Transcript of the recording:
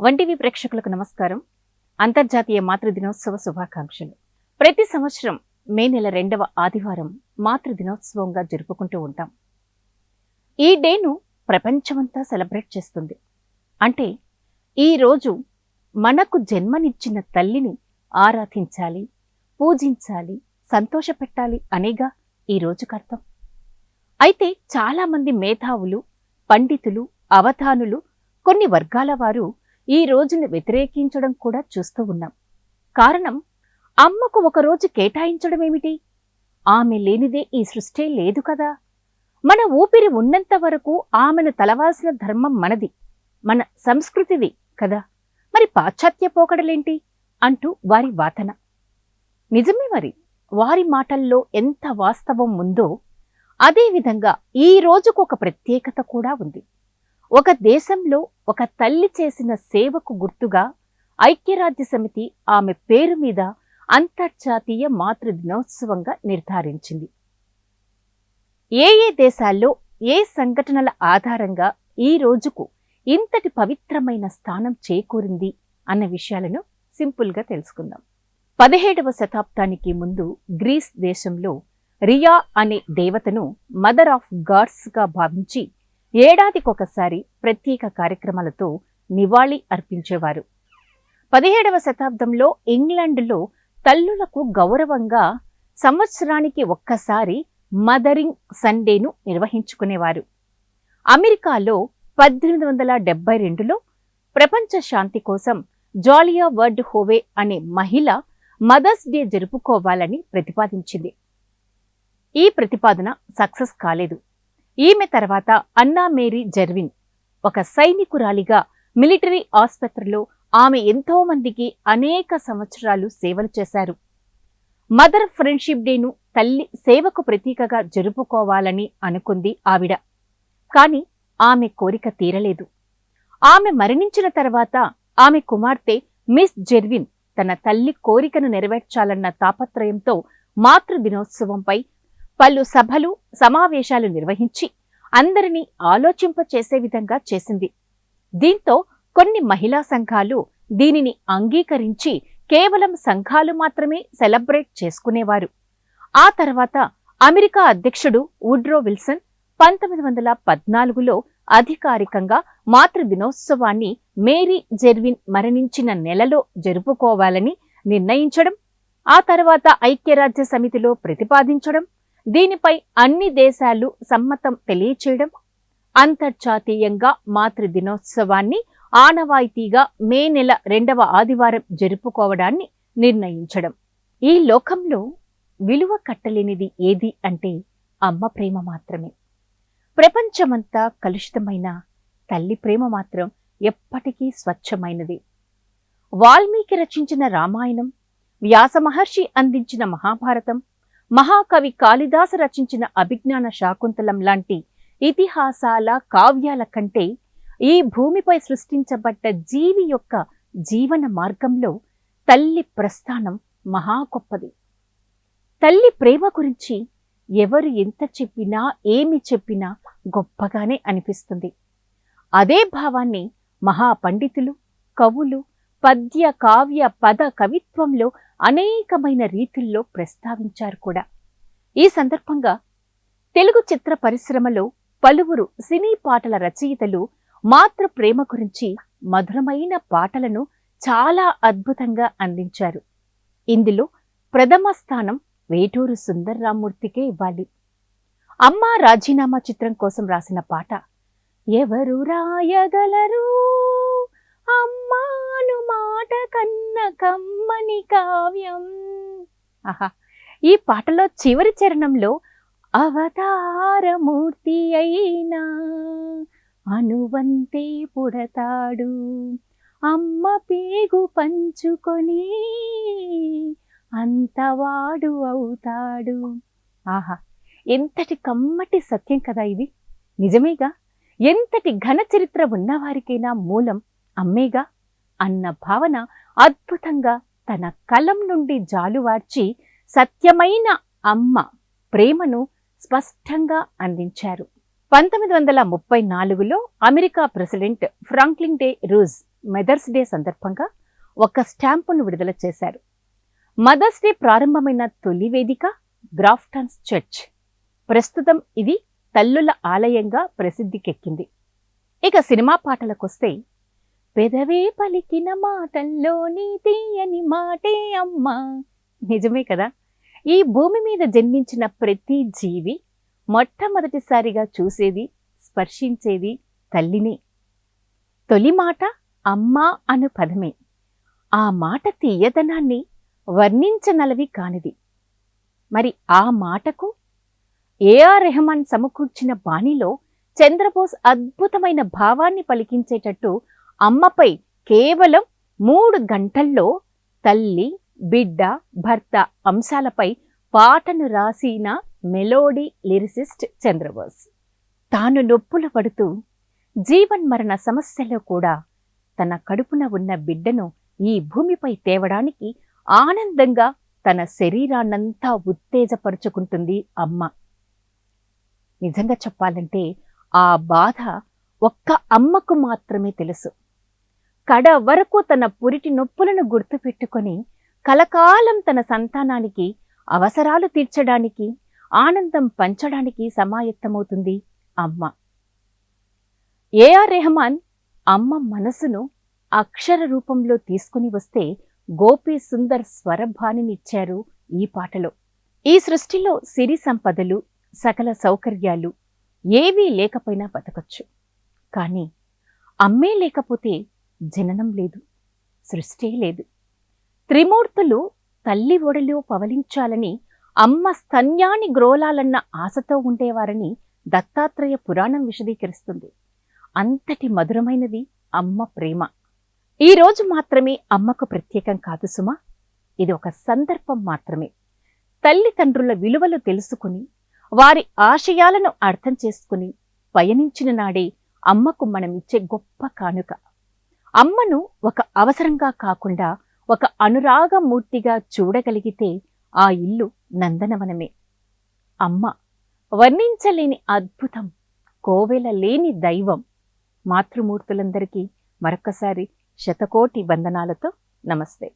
వంటివి ప్రేక్షకులకు నమస్కారం. అంతర్జాతీయ మాతృదినోత్సవ శుభాకాంక్షలు. ప్రతి సంవత్సరం మే నెల రెండవ ఆదివారం మాతృదినోత్సవంగా జరుపుకుంటూ ఉంటాం. ఈ డేను ప్రపంచమంతా సెలబ్రేట్ చేస్తుంది. అంటే ఈ రోజు మనకు జన్మనిచ్చిన తల్లిని ఆరాధించాలి పూజించాలి సంతోషపెట్టాలి అనేగా ఈ రోజుకు అర్థం. అయితే చాలామంది మేధావులు పండితులు అవధానులు కొన్ని వర్గాల వారు ఈ రోజును వ్యతిరేకించడం కూడా చూస్తూ ఉన్నాం. కారణం అమ్మకు ఒక రోజు కేటాయించడం ఏమిటి? ఆమె లేనిదే ఈ సృష్టి లేదు కదా. మన ఊపిరి ఉన్నంత వరకు ఆమెను తలవాల్సిన ధర్మం మనది మన సంస్కృతిది కదా. మరి పాశ్చాత్య పోకడలేంటి? అంటూ వారి వాతన. నిజమే మరి వారి మాటల్లో ఎంత వాస్తవం ఉందో అదేవిధంగా ఈ రోజుకు ఒక ప్రత్యేకత కూడా ఉంది. ఒక దేశంలో ఒక తల్లి చేసిన సేవకు గుర్తుగా ఐక్యరాజ్య సమితి ఆమె పేరు మీద అంతర్జాతీయ మాతృ దినోత్సవంగా నిర్ధారించింది. ఏ ఏ దేశాల్లో ఏ సంఘటనల ఆధారంగా ఈ రోజుకు ఇంతటి పవిత్రమైన స్థానం చేకూరింది అన్న విషయాలను సింపుల్గా తెలుసుకుందాం. పదిహేడవ శతాబ్దానికి ముందు గ్రీస్ దేశంలో రియా అనే దేవతను మదర్ ఆఫ్ గాడ్స్గా భావించి ఏడాదికొకసారి ప్రత్యేక కార్యక్రమాలతో నివాళి అర్పించేవారు. పదిహేడవ శతాబ్దంలో ఇంగ్లాండ్లో తల్లులకు గౌరవంగా సంవత్సరానికి ఒక్కసారి మదరింగ్ సండేను నిర్వహించుకునేవారు. అమెరికాలో పద్దెనిమిది వందల డెబ్బై రెండులో ప్రపంచ శాంతి కోసం జాలియా వర్డ్ హోవే అనే మహిళ మదర్స్ డే జరుపుకోవాలని ప్రతిపాదించింది. ఈ ప్రతిపాదన సక్సెస్ కాలేదు. ఈమె తర్వాత అన్నా మేరీ జెర్విన్ ఒక సైనికురాలిగా మిలిటరీ ఆసుపత్రిలో ఆమె ఎంతో మందికి అనేక సంవత్సరాలు సేవలు చేశారు. మదర్ ఫ్రెండ్షిప్ డేను తల్లి సేవకు ప్రతీకగా జరుపుకోవాలని అనుకుంది ఆవిడ. కాని ఆమె కోరిక తీరలేదు. ఆమె మరణించిన తర్వాత ఆమె కుమార్తె మిస్ జెర్విన్ తన తల్లి కోరికను నెరవేర్చాలన్న తాపత్రయంతో మాతృ దినోత్సవంపై పలు సభలు సమావేశాలు నిర్వహించి అందరినీ ఆలోచింపచేసే విధంగా చేసింది. దీంతో కొన్ని మహిళా సంఘాలు దీనిని అంగీకరించి కేవలం సంఘాలు మాత్రమే సెలబ్రేట్ చేసుకునేవారు. ఆ తర్వాత అమెరికా అధ్యక్షుడు వుడ్రో విల్సన్ పంతొమ్మిది వందల పద్నాలుగులో అధికారికంగా మాతృ దినోత్సవాన్ని మేరీ జెర్విన్ మరణించిన నెలలో జరుపుకోవాలని నిర్ణయించడం ఆ తర్వాత ఐక్యరాజ్య సమితిలో ప్రతిపాదించడం దీనిపై అన్ని దేశాలు సమ్మతం తెలియచేయడం అంతర్జాతీయంగా మాతృ దినోత్సవాన్ని ఆనవాయితీగా మే నెల రెండవ ఆదివారం జరుపుకోవడాన్ని నిర్ణయించడం. ఈ లోకంలో విలువ కట్టలేనిది ఏది అంటే అమ్మ ప్రేమ మాత్రమే. ప్రపంచమంతా కలుషితమైన తల్లి ప్రేమ మాత్రం ఎప్పటికీ స్వచ్ఛమైనది. వాల్మీకి రచించిన రామాయణం వ్యాస మహర్షి అందించిన మహాభారతం మహాకవి కాళిదాస రచించిన అభిజ్ఞాన శాకుంతలం లాంటి ఇతిహాసాల కావ్యాల కంటే ఈ భూమిపై సృష్టించబడ్డ జీవి యొక్క జీవన మార్గంలో తల్లి ప్రస్థానం మహా గొప్పది. తల్లి ప్రేమ గురించి ఎవరు ఎంత చెప్పినా ఏమి చెప్పినా గొప్పగానే అనిపిస్తుంది. అదే భావాన్ని మహాపండితులు కవులు పద్య కావ్య పద కవిత్వంలో అనేకమైన రీతుల్లో ప్రస్తావించారు కూడా. ఈ సందర్భంగా తెలుగు చిత్ర పరిశ్రమలో పలువురు సినీ పాటల రచయితలు మాతృ ప్రేమ గురించి మధురమైన పాటలను చాలా అద్భుతంగా అందించారు. ఇందులో ప్రథమ స్థానం వేటూరు సుందర్రామూర్తికే ఇవ్వాలి. అమ్మ రాజీనామా చిత్రం కోసం రాసిన పాట ఎవరు రాయగలరు? కమ్మని కావ్యం. ఆహా. ఈ పాటలో చివరి చరణంలో అవతారమూర్తి అయినా అనువంతే పుడతాడు. అమ్మ పేగు పంచుకొని అంతవాడు అవుతాడు. ఆహా. ఎంతటి కమ్మటి సత్యం కదా ఇది. నిజమేగా? ఎంతటి ఘన చరిత్ర ఉన్నవారికైనా మూలం అమ్మేగా? అన్న భావన అద్భుతంగా తన కలం నుండి జాలువార్చి సత్యమైన అమ్మ ప్రేమను స్పష్టంగా అందించారు. పంతొమ్మిది వందల ముప్పై నాలుగులో America president Franklin D Roosevelt Mother's Day సందర్భంగా ఒక స్టాంపును విడుదల చేశారు. మదర్స్ డే ప్రారంభమైన తొలి వేదిక గ్రాఫ్టన్స్ చర్చ్. ప్రస్తుతం ఇది తల్లుల ఆలయంగా ప్రసిద్ధికెక్కింది. ఇక సినిమా పాటలకొస్తే పెదవే పలికిన మాటల్లోని తీయని మాటే అమ్మా. నిజమే కదా? ఈ భూమి మీద జన్మించిన ప్రతి జీవి మొట్టమొదటిసారిగా చూసేది స్పర్శించేది తల్లినే. తొలి మాట అమ్మా అను పదమే. ఆ మాట తీయదనాన్ని వర్ణించనలవి కానిది. మరి ఆ మాటకు ఏఆర్ రెహమాన్ సమకూర్చిన బాణిలో చంద్రబోస్ అద్భుతమైన భావాన్ని పలికించేటట్టు అమ్మపై కేవలం మూడు గంటల్లో తల్లి బిడ్డ భర్త అంశాలపై పాటను రాసిన మెలోడీ లిరిసిస్ట్ చంద్రబోస్. తాను నొప్పులు పడుతూ జీవన్మరణ సమస్యలో కూడా తన కడుపున ఉన్న బిడ్డను ఈ భూమిపై తేవడానికి ఆనందంగా తన శరీరాన్నంతా ఉత్తేజపరుచుకుంటుంది అమ్మ. నిజంగా చెప్పాలంటే ఆ బాధ ఒక్క అమ్మకు మాత్రమే తెలుసు. కడ వరకు తన పురిటి నొప్పులను గుర్తుపెట్టుకొని కలకాలం తన సంతానానికి అవసరాలు తీర్చడానికి ఆనందం పంచడానికి సమాయత్తమవుతుంది అమ్మ. ఏఆర్ రెహమాన్ అమ్మ మనసును అక్షర రూపంలో తీసుకుని వస్తే గోపీ సుందర్ స్వరభానినిచ్చారు ఈ పాటలో. ఈ సృష్టిలో సిరి సంపదలు సకల సౌకర్యాలు ఏవీ లేకపోయినా బతకచ్చు. కానీ అమ్మే లేకపోతే జననం లేదు సృష్టి లేదు. త్రిమూర్తులు తల్లి ఒడిలో పవలించాలని అమ్మ స్తన్యాన్ని గ్రోలాలన్న ఆశతో ఉండేవారని దత్తాత్రేయ పురాణం విశదీకరిస్తుంది. అంతటి మధురమైనది అమ్మ ప్రేమ. ఈ రోజు మాత్రమే అమ్మకు ప్రత్యేకం కాదు సుమా. ఇది ఒక సందర్భం మాత్రమే. తల్లిదండ్రుల విలువలు తెలుసుకుని వారి ఆశయాలను అర్థం చేసుకుని పయనించిన నాడే అమ్మకు మనమిచ్చే గొప్ప కానుక. అమ్మను ఒక అవసరంగా కాకుండా ఒక అనురాగమూర్తిగా చూడగలిగితే ఆ ఇల్లు నందనవనమే. అమ్మ వర్ణించలేని అద్భుతం కోవెల లేని దైవం. మాతృమూర్తులందరికీ మరొక్కసారి శతకోటి వందనాలతో నమస్తే.